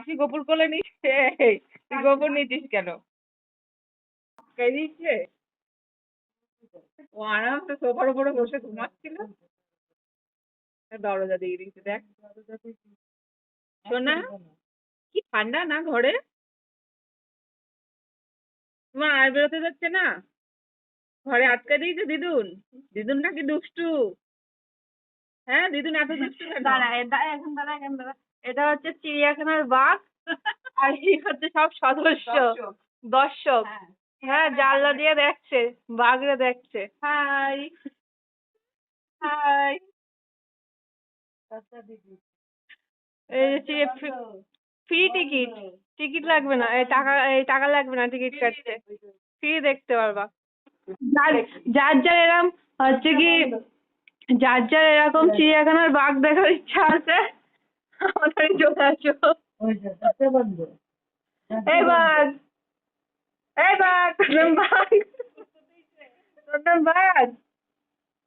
মাসি গোপুর কোলে নিচ্ছে। তুই গোপুর নিচ্ছিস কেন? দিচ্ছে ও আরামসে সোফার উপরে বসে ঘুমাচ্ছিল। দরজা দিয়ে দিচ্ছে দেখ। শোনা কি ঠান্ডা না ঘরে? তোমার আর বেরোতে যাচ্ছে না। ঘরে আটকে দিয়েছে দিদুন। দিদুন নাকি দুষ্টু? হ্যাঁ দিদুন এত দুষ্টু কেন? দাঁড়া এখন দাঁড়া এখন দাঁড়া। এটা হচ্ছে চিড়িয়াখানার বাঘ আর এই হচ্ছে সব সদস্য। দর্শক। দর্শক। হ্যাঁ। হ্যাঁ জানলা দিয়ে দেখছে বাঘরে দেখছে। হাই। হাই। এই যে ফ্রি টিকিট। টিকিট লাগবে না। এই টাকা এই টাকা লাগবে না টিকিট কাটতে। ফ্রি দেখতে পারবা। যার যার যার এরম হচ্ছে কি যার যার এরকম চিড়িয়াখানার বাঘ দেখার ইচ্ছা আছে এই বাঘ এই বাঘ তোর বাঘ তোর বাঘ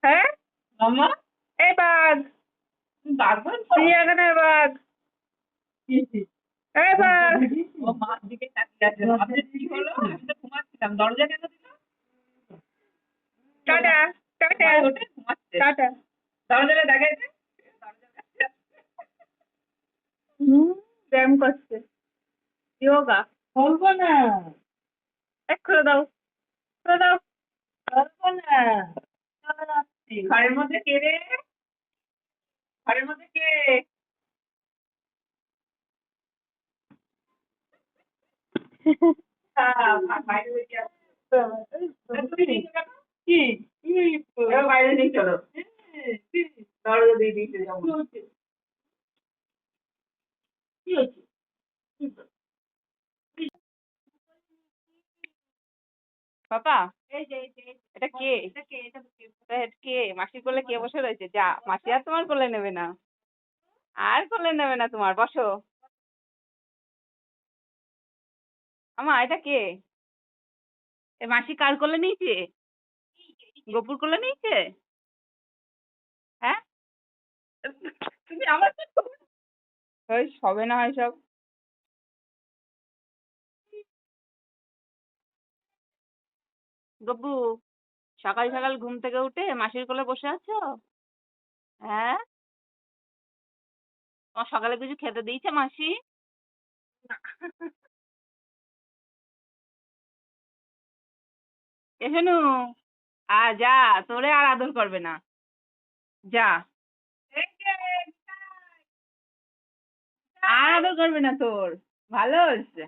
হ্যাঁ? মামা এই বাঘ বাঘ বলছো? চিড়িয়াখানার বাঘ এই বাঘ ও মার দিকে তাকিয়ে আছে। ভাবছে কি হলো? আমি তো ঘুমাচ্ছিলাম। দরজা কেন দিল? Tata tata. টাটা। দরজাটা দেখাইছে? হুম ব্যায়াম করছে। যোগা বলব না। এক করে দাও করে দাও। বলব না। চলে যাচ্ছি ঘরের মধ্যে কে রে? ঘরের মধ্যে কে? কি? বাইরে নিয়ে চলো। দরজা দিয়ে দিয়েছে হয়েছে এটা কে? কে? মাসির কোলে কে বসে রয়েছে? যা, মাসি আর তোমার কোলে নেবে না। আর কোলে নেবে না তোমার, বসো। আমা, এটা কে? এ মাসি কার কোলে নিয়েছে? গোপুর কোলে নিয়েছে? হ্যাঁ? তুমি আমার ওই সবে না হয় সব। গব্বু, সকাল সকাল ঘুম থেকে উঠে মাসির কোলে বসে আছো? হ্যাঁ? তোমার সকালে কিছু খেতে দিয়েছে মাসি? এখানু আ যা, তোরে আর আদর করবে না। যা। আর করবে না তোর ভালো হয়েছে।